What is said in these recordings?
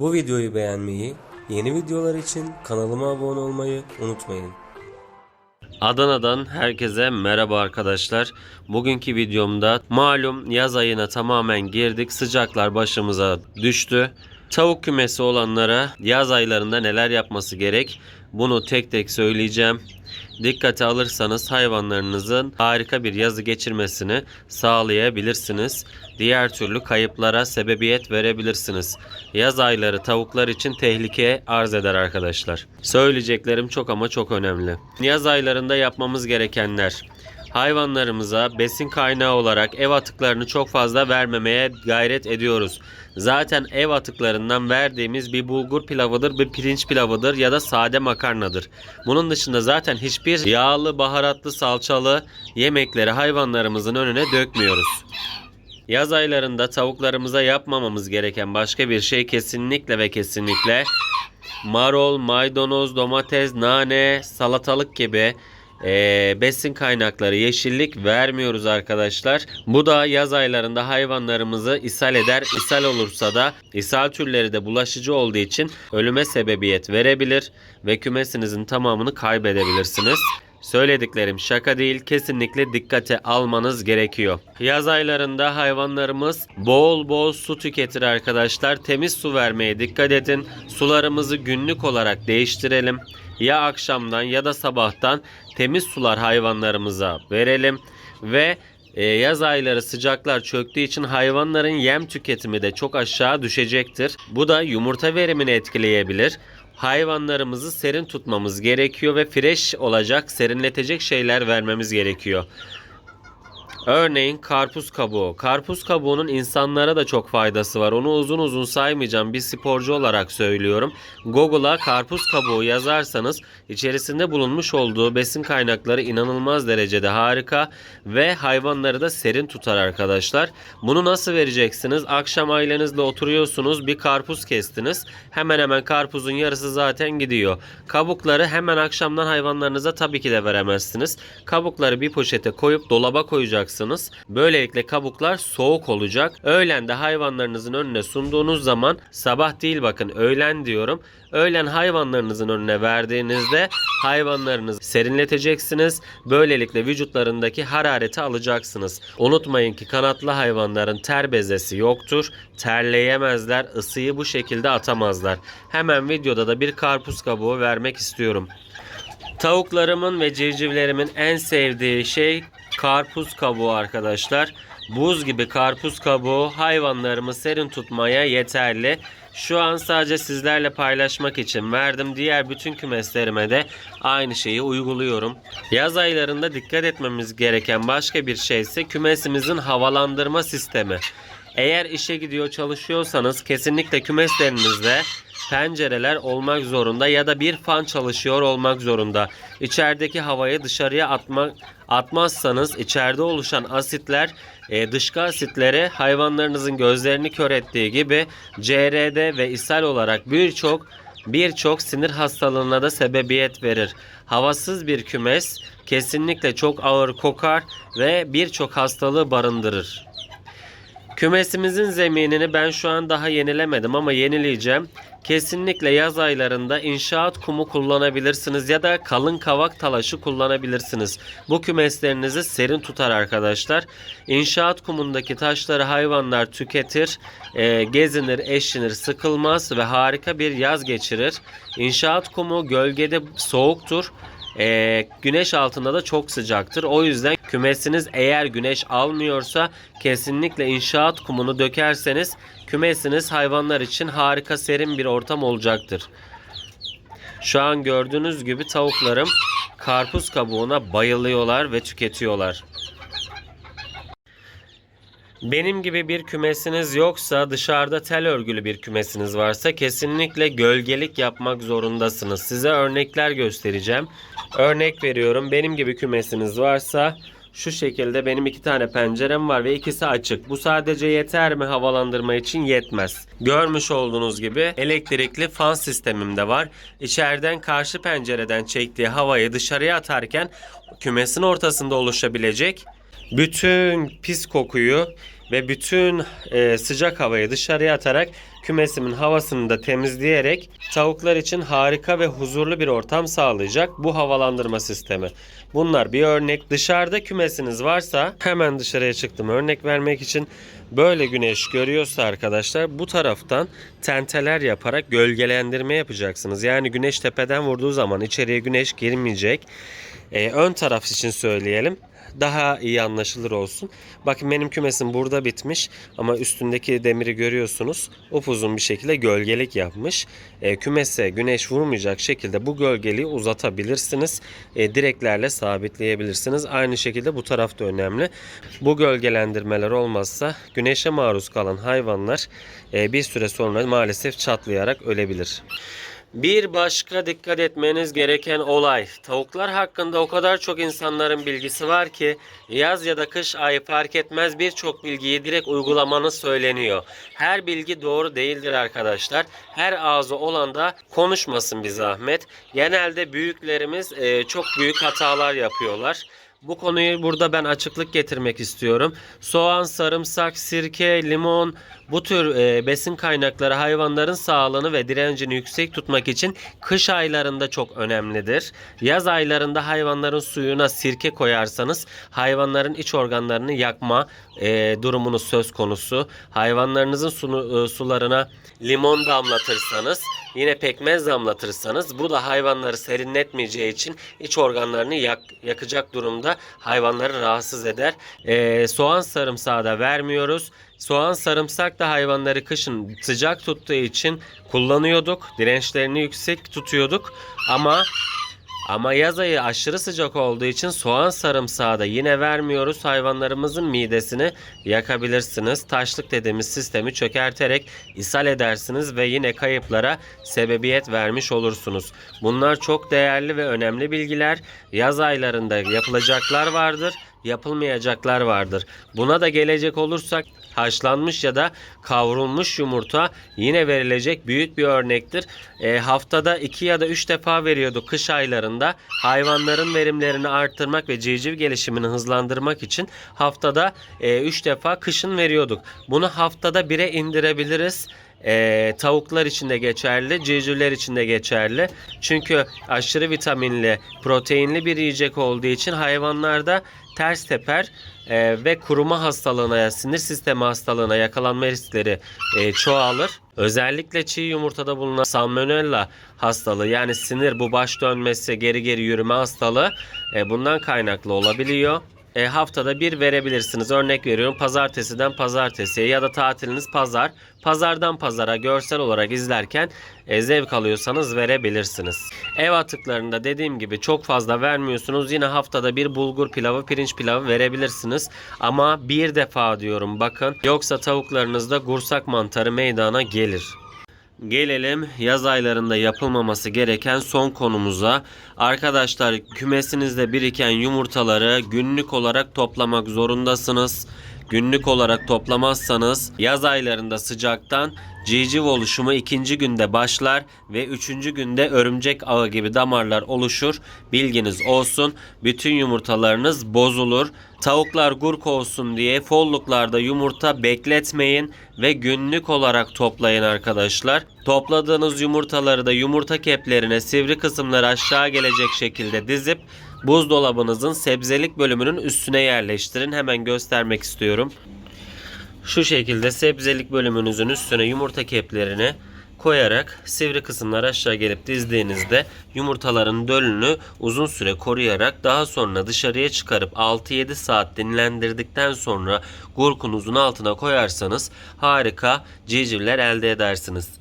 Bu videoyu beğenmeyi, yeni videolar için kanalıma abone olmayı unutmayın. Adana'dan herkese merhaba arkadaşlar. Bugünkü videomda malum yaz ayına tamamen girdik. Sıcaklar başımıza düştü. Tavuk kümesi olanlara yaz aylarında neler yapması gerek? Bunu tek tek söyleyeceğim. Dikkate alırsanız hayvanlarınızın harika bir yazı geçirmesini sağlayabilirsiniz. Diğer türlü kayıplara sebebiyet verebilirsiniz. Yaz ayları tavuklar için tehlike arz eder arkadaşlar. Söyleyeceklerim çok ama çok önemli. Yaz aylarında yapmamız gerekenler hayvanlarımıza besin kaynağı olarak ev atıklarını çok fazla vermemeye gayret ediyoruz. Zaten ev atıklarından verdiğimiz bir bulgur pilavıdır, bir pirinç pilavıdır ya da sade makarnadır. Bunun dışında zaten hiçbir yağlı, baharatlı, salçalı yemekleri hayvanlarımızın önüne dökmüyoruz. Yaz aylarında tavuklarımıza yapmamamız gereken başka bir şey kesinlikle ve kesinlikle marul, maydanoz, domates, nane, salatalık gibi eee, besin kaynakları, yeşillik vermiyoruz arkadaşlar. Bu da yaz aylarında hayvanlarımızı ishal eder. İshal olursa da ishal türleri de bulaşıcı olduğu için ölüme sebebiyet verebilir ve kümesinizin tamamını kaybedebilirsiniz. Söylediklerim şaka değil kesinlikle dikkate almanız gerekiyor. Yaz aylarında hayvanlarımız bol bol su tüketir arkadaşlar. Temiz su vermeye dikkat edin. Sularımızı günlük olarak değiştirelim. Ya akşamdan ya da sabahtan temiz sular hayvanlarımıza verelim ve e, yaz ayları sıcaklar çöktüğü için hayvanların yem tüketimi de çok aşağı düşecektir. Bu da yumurta verimini etkileyebilir. Hayvanlarımızı serin tutmamız gerekiyor ve fresh olacak, serinletecek şeyler vermemiz gerekiyor. Örneğin karpuz kabuğu. Karpuz kabuğunun insanlara da çok faydası var. Onu uzun uzun saymayacağım. Bir sporcu olarak söylüyorum. Google'a karpuz kabuğu yazarsanız içerisinde bulunmuş olduğu besin kaynakları inanılmaz derecede harika ve hayvanları da serin tutar arkadaşlar. Bunu nasıl vereceksiniz? Akşam ailenizle oturuyorsunuz. Bir karpuz kestiniz. Hemen hemen karpuzun yarısı zaten gidiyor. Kabukları hemen akşamdan hayvanlarınıza tabii ki de veremezsiniz. Kabukları bir poşete koyup dolaba koyacaksınız. Böylelikle kabuklar soğuk olacak. Öğlen de hayvanlarınızın önüne sunduğunuz zaman sabah değil bakın öğlen diyorum. Öğlen hayvanlarınızın önüne verdiğinizde hayvanlarınızı serinleteceksiniz. Böylelikle vücutlarındaki harareti alacaksınız. Unutmayın ki kanatlı hayvanların ter bezesi yoktur. Terleyemezler. ısıyı bu şekilde atamazlar. Hemen videoda da bir karpuz kabuğu vermek istiyorum. Tavuklarımın ve civcivlerimin en sevdiği şey karpuz kabuğu arkadaşlar. Buz gibi karpuz kabuğu hayvanlarımı serin tutmaya yeterli. Şu an sadece sizlerle paylaşmak için verdim. Diğer bütün kümeslerime de aynı şeyi uyguluyorum. Yaz aylarında dikkat etmemiz gereken başka bir şey ise kümesimizin havalandırma sistemi. Eğer işe gidiyor çalışıyorsanız kesinlikle kümeslerinizde pencereler olmak zorunda ya da bir fan çalışıyor olmak zorunda. İçerideki havayı dışarıya atma, atmazsanız içeride oluşan asitler e, dışkı asitleri hayvanlarınızın gözlerini kör ettiği gibi CRD ve ishal olarak birçok birçok sinir hastalığına da sebebiyet verir. Havasız bir kümes kesinlikle çok ağır kokar ve birçok hastalığı barındırır. Kümesimizin zeminini ben şu an daha yenilemedim ama yenileyeceğim. Kesinlikle yaz aylarında inşaat kumu kullanabilirsiniz ya da kalın kavak talaşı kullanabilirsiniz. Bu kümeslerinizi serin tutar arkadaşlar. İnşaat kumundaki taşları hayvanlar tüketir, e, gezinir, eşinir, sıkılmaz ve harika bir yaz geçirir. İnşaat kumu gölgede soğuktur. Ee, güneş altında da çok sıcaktır. O yüzden kümesiniz eğer güneş almıyorsa kesinlikle inşaat kumunu dökerseniz kümesiniz hayvanlar için harika serin bir ortam olacaktır. Şu an gördüğünüz gibi tavuklarım karpuz kabuğuna bayılıyorlar ve tüketiyorlar. Benim gibi bir kümesiniz yoksa dışarıda tel örgülü bir kümesiniz varsa kesinlikle gölgelik yapmak zorundasınız. Size örnekler göstereceğim. Örnek veriyorum benim gibi kümesiniz varsa şu şekilde benim iki tane pencerem var ve ikisi açık. Bu sadece yeter mi havalandırma için yetmez. Görmüş olduğunuz gibi elektrikli fan sistemim de var. İçeriden karşı pencereden çektiği havayı dışarıya atarken kümesin ortasında oluşabilecek bütün pis kokuyu ve bütün e, sıcak havayı dışarıya atarak kümesimin havasını da temizleyerek tavuklar için harika ve huzurlu bir ortam sağlayacak bu havalandırma sistemi. Bunlar bir örnek. Dışarıda kümesiniz varsa hemen dışarıya çıktım örnek vermek için. Böyle güneş görüyorsa arkadaşlar bu taraftan tenteler yaparak gölgelendirme yapacaksınız. Yani güneş tepeden vurduğu zaman içeriye güneş girmeyecek. Ee, ön taraf için söyleyelim daha iyi anlaşılır olsun. Bakın benim kümesim burada bitmiş ama üstündeki demiri görüyorsunuz. Upuzun bir şekilde gölgelik yapmış. E, kümese güneş vurmayacak şekilde bu gölgeliği uzatabilirsiniz. E, direklerle sabitleyebilirsiniz. Aynı şekilde bu tarafta önemli. Bu gölgelendirmeler olmazsa güneşe maruz kalan hayvanlar e, bir süre sonra maalesef çatlayarak ölebilir. Bir başka dikkat etmeniz gereken olay. Tavuklar hakkında o kadar çok insanların bilgisi var ki yaz ya da kış ayı fark etmez birçok bilgiyi direkt uygulamanız söyleniyor. Her bilgi doğru değildir arkadaşlar. Her ağzı olan da konuşmasın bir zahmet. Genelde büyüklerimiz e, çok büyük hatalar yapıyorlar. Bu konuyu burada ben açıklık getirmek istiyorum. Soğan, sarımsak, sirke, limon bu tür e, besin kaynakları hayvanların sağlığını ve direncini yüksek tutmak için kış aylarında çok önemlidir. Yaz aylarında hayvanların suyuna sirke koyarsanız hayvanların iç organlarını yakma e, durumunuz söz konusu. Hayvanlarınızın sunu, e, sularına limon damlatırsanız yine pekmez damlatırsanız bu da hayvanları serinletmeyeceği için iç organlarını yak, yakacak durumda hayvanları rahatsız eder. E, soğan sarımsağı da vermiyoruz. Soğan sarımsak da hayvanları kışın sıcak tuttuğu için kullanıyorduk. Dirençlerini yüksek tutuyorduk ama ama yaz ayı aşırı sıcak olduğu için soğan sarımsağı da yine vermiyoruz. Hayvanlarımızın midesini yakabilirsiniz. Taşlık dediğimiz sistemi çökerterek ishal edersiniz ve yine kayıplara sebebiyet vermiş olursunuz. Bunlar çok değerli ve önemli bilgiler. Yaz aylarında yapılacaklar vardır yapılmayacaklar vardır. Buna da gelecek olursak haşlanmış ya da kavrulmuş yumurta yine verilecek büyük bir örnektir. E, haftada 2 ya da 3 defa veriyorduk kış aylarında. Hayvanların verimlerini arttırmak ve civciv gelişimini hızlandırmak için haftada 3 defa kışın veriyorduk. Bunu haftada 1'e indirebiliriz. E, tavuklar için de geçerli, civcivler için de geçerli. Çünkü aşırı vitaminli, proteinli bir yiyecek olduğu için hayvanlarda ters teper e, ve kuruma hastalığına, sinir sistemi hastalığına yakalanma riskleri e, çoğalır. Özellikle çiğ yumurtada bulunan salmonella hastalığı yani sinir bu baş dönmesi, geri geri yürüme hastalığı e, bundan kaynaklı olabiliyor e, haftada bir verebilirsiniz. Örnek veriyorum pazartesiden pazartesiye ya da tatiliniz pazar. Pazardan pazara görsel olarak izlerken e, zevk alıyorsanız verebilirsiniz. Ev atıklarında dediğim gibi çok fazla vermiyorsunuz. Yine haftada bir bulgur pilavı, pirinç pilavı verebilirsiniz. Ama bir defa diyorum bakın. Yoksa tavuklarınızda gursak mantarı meydana gelir. Gelelim yaz aylarında yapılmaması gereken son konumuza. Arkadaşlar kümesinizde biriken yumurtaları günlük olarak toplamak zorundasınız. Günlük olarak toplamazsanız yaz aylarında sıcaktan civciv oluşumu ikinci günde başlar ve üçüncü günde örümcek ağı gibi damarlar oluşur. Bilginiz olsun. Bütün yumurtalarınız bozulur. Tavuklar gurk olsun diye folluklarda yumurta bekletmeyin ve günlük olarak toplayın arkadaşlar. Topladığınız yumurtaları da yumurta keplerine sivri kısımları aşağı gelecek şekilde dizip buzdolabınızın sebzelik bölümünün üstüne yerleştirin. Hemen göstermek istiyorum. Şu şekilde sebzelik bölümünüzün üstüne yumurta keplerini koyarak sivri kısımlar aşağı gelip dizdiğinizde yumurtaların dölünü uzun süre koruyarak daha sonra dışarıya çıkarıp 6-7 saat dinlendirdikten sonra gurkunuzun altına koyarsanız harika civcivler elde edersiniz.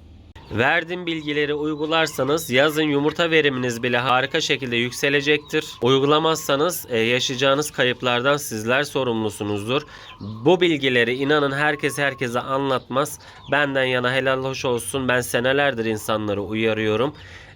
Verdiğim bilgileri uygularsanız yazın yumurta veriminiz bile harika şekilde yükselecektir. Uygulamazsanız e, yaşayacağınız kayıplardan sizler sorumlusunuzdur. Bu bilgileri inanın herkes herkese anlatmaz. Benden yana helal hoş olsun. Ben senelerdir insanları uyarıyorum.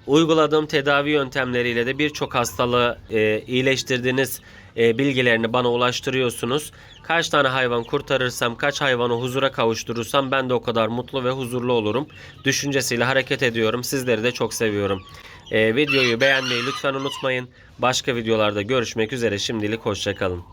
Uyguladığım tedavi yöntemleriyle de birçok hastalığı e, iyileştirdiğiniz e, bilgilerini bana ulaştırıyorsunuz. Kaç tane hayvan kurtarırsam, kaç hayvanı huzura kavuşturursam ben de o kadar mutlu ve huzurlu olurum. Düşüncesiyle hareket ediyorum. Sizleri de çok seviyorum. E, videoyu beğenmeyi lütfen unutmayın. Başka videolarda görüşmek üzere. Şimdilik hoşçakalın.